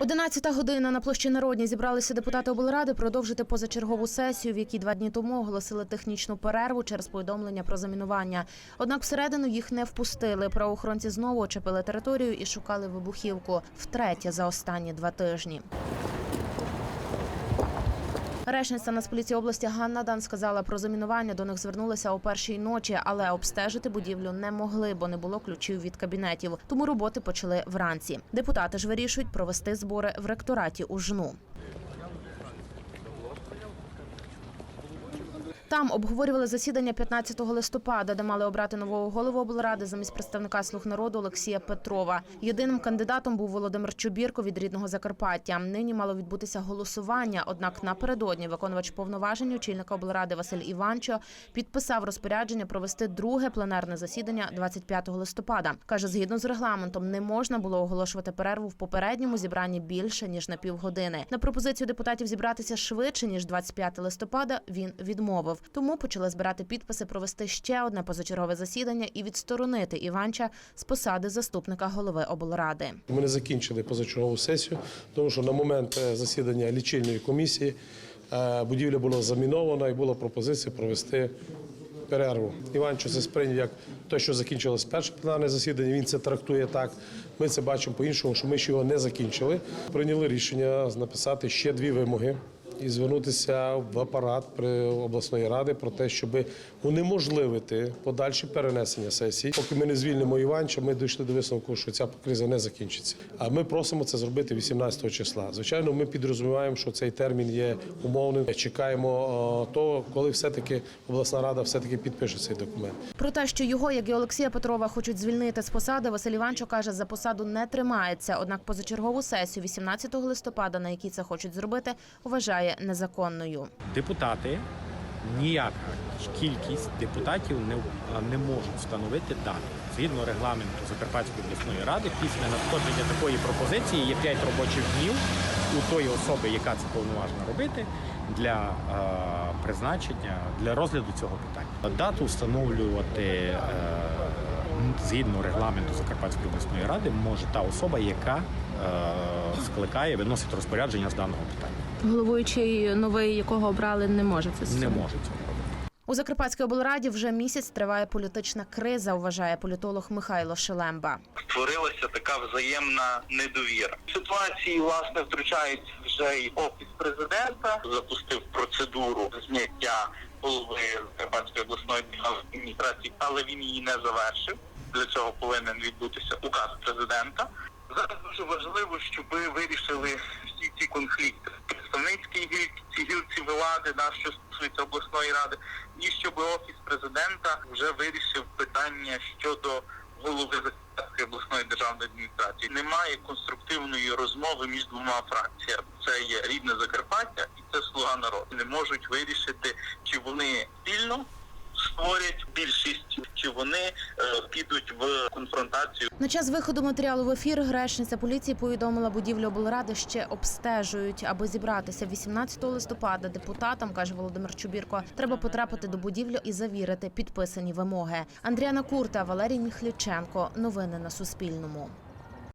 Одинадцята година на площі народні зібралися депутати облради продовжити позачергову сесію, в якій два дні тому оголосили технічну перерву через повідомлення про замінування. Однак всередину їх не впустили. Правоохоронці знову очепили територію і шукали вибухівку втретє за останні два тижні. Речниця Нацполіції області Ганна Дан сказала про замінування. До них звернулися о першій ночі, але обстежити будівлю не могли, бо не було ключів від кабінетів. Тому роботи почали вранці. Депутати ж вирішують провести збори в ректораті у жну. Там обговорювали засідання 15 листопада, де мали обрати нового голову облради замість представника слуг народу Олексія Петрова. Єдиним кандидатом був Володимир Чубірко від рідного Закарпаття. Нині мало відбутися голосування. Однак напередодні виконувач повноважень очільника облради Василь Іванчо підписав розпорядження провести друге пленарне засідання 25 листопада. каже, згідно з регламентом, не можна було оголошувати перерву в попередньому зібранні більше ніж на півгодини. На пропозицію депутатів зібратися швидше ніж 25 листопада він відмовив. Тому почали збирати підписи провести ще одне позачергове засідання і відсторонити Іванча з посади заступника голови облради. Ми не закінчили позачергову сесію, тому що на момент е, засідання лічильної комісії е, будівля була замінована і була пропозиція провести перерву. Іванчо це сприйняв як те, що закінчилось перше пленарне засідання. Він це трактує так. Ми це бачимо по-іншому, що ми ще його не закінчили. Прийняли рішення написати ще дві вимоги. І звернутися в апарат при обласної ради про те, щоб унеможливити подальші перенесення сесії. Поки ми не звільнимо Іванча, ми дійшли до висновку, що ця криза не закінчиться. А ми просимо це зробити 18 числа. Звичайно, ми підрозуміваємо, що цей термін є умовним. Чекаємо е, того, коли все-таки обласна рада все-таки підпише цей документ. Про те, що його, як і Олексія Петрова, хочуть звільнити з посади, Василь Іванчо каже, за посаду не тримається. Однак позачергову сесію 18 листопада, на якій це хочуть зробити, вважає незаконною. депутати, ніяка кількість депутатів не, не можуть встановити дати. Згідно регламенту Закарпатської обласної ради, після надходження такої пропозиції є 5 робочих днів у тої особи, яка це повноважна робити, для призначення, для розгляду цього питання. Дату встановлювати е, згідно регламенту Закарпатської обласної ради може та особа, яка е, скликає, виносить розпорядження з даного питання. Головуючий новий, якого обрали, не може це Не може цього робити. У Закарпатській облраді вже місяць триває політична криза, вважає політолог Михайло Шелемба. створилася така взаємна недовіра. В Ситуації власне втручається вже і офіс президента, запустив процедуру зняття голови Карпатської обласної адміністрації, але він її не завершив. Для цього повинен відбутися указ президента. Зараз дуже важливо, щоб ви вирішили всі ці конфлікти представницькій гілці, гілці влади, на що стосується обласної ради, і щоб офіс президента вже вирішив питання щодо голови Закарпатської обласної державної адміністрації. Немає конструктивної розмови між двома фракціями. Це є рідне Закарпаття і це слуга народу. Не можуть вирішити, чи вони спільно створять більшість, чи вони е, підуть в конфронтацію. На час виходу матеріалу в ефір речниця поліції повідомила будівлю облради ще обстежують. Аби зібратися 18 листопада депутатам, каже Володимир Чубірко, треба потрапити до будівлі і завірити підписані вимоги. Андріана Курта, Валерій Міхліченко. Новини на Суспільному.